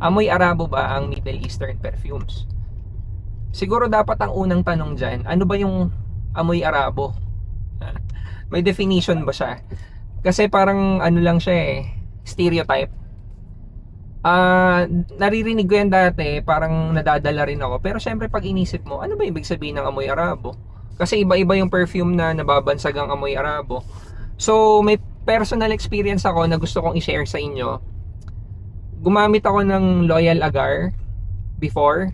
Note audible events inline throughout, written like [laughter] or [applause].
amoy Arabo ba ang Middle Eastern perfumes? Siguro dapat ang unang tanong dyan, ano ba yung amoy Arabo? [laughs] May definition ba siya? Kasi parang ano lang siya eh, stereotype. Ah, naririnig ko yan dati, parang nadadala rin ako. Pero syempre pag inisip mo, ano ba ibig sabihin ng amoy Arabo? Kasi iba-iba yung perfume na nababansag ang amoy Arabo. So, may personal experience ako na gusto kong i-share sa inyo. Gumamit ako ng Loyal Agar before.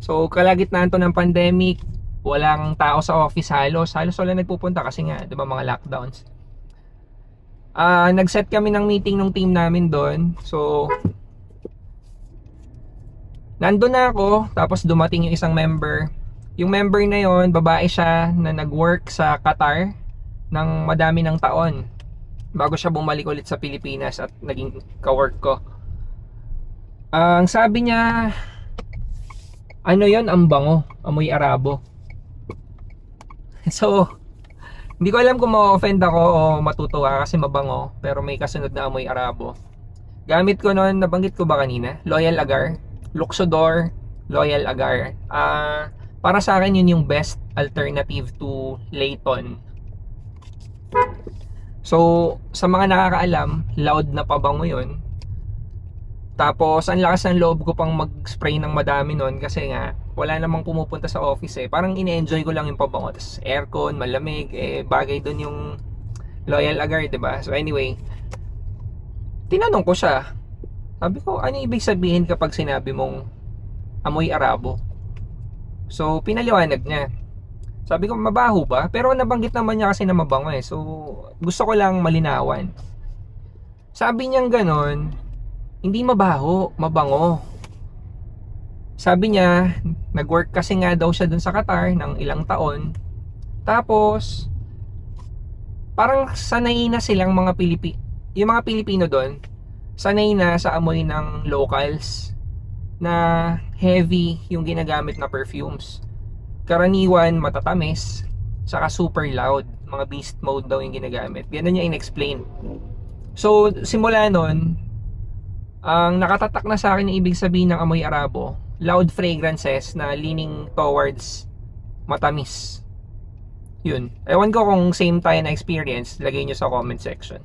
So, kalagitnaan to ng pandemic, walang tao sa office halos. Halos wala nagpupunta kasi nga, di ba, mga lockdowns. Ah, nag-set kami ng meeting ng team namin doon. So, nandun na ako, tapos dumating yung isang member. Yung member na yon babae siya na nag-work sa Qatar ng madami ng taon bago siya bumalik ulit sa Pilipinas at naging ka-work ko. Ang sabi niya, ano yon ang bango, amoy Arabo. [laughs] So, hindi ko alam kung ma-offend ako o matutuwa kasi mabango pero may kasunod na amoy Arabo. Gamit ko noon, nabanggit ko ba kanina? Loyal Agar, Luxodor, Loyal Agar. Ah, para sa akin yun yung best alternative to Layton. So, sa mga nakakaalam, loud na pabango yun. Tapos, ang lakas ng loob ko pang mag-spray ng madami nun kasi nga, wala namang pumupunta sa office eh. Parang ine-enjoy ko lang yung pabango. Tapos, aircon, malamig, eh, bagay dun yung Loyal Agar, ba? So, anyway, tinanong ko siya. Sabi ko, ano ibig sabihin kapag sinabi mong amoy Arabo? So, pinaliwanag niya. Sabi ko, mabaho ba? Pero nabanggit naman niya kasi na mabango eh. So, gusto ko lang malinawan. Sabi niyang ganon, hindi mabaho, mabango. Sabi niya, nag-work kasi nga daw siya dun sa Qatar ng ilang taon. Tapos, parang sanay na silang mga Pilipi yung mga Pilipino doon, sanay na sa amoy ng locals na heavy yung ginagamit na perfumes. Karaniwan matatamis, saka super loud. Mga beast mode daw yung ginagamit. Ganun niya in-explain. So, simula nun, ang nakatatak na sa akin yung ibig sabihin ng amoy Arabo, loud fragrances na leaning towards matamis. Yun. Ewan ko kung same tayo na experience, lagay nyo sa comment section.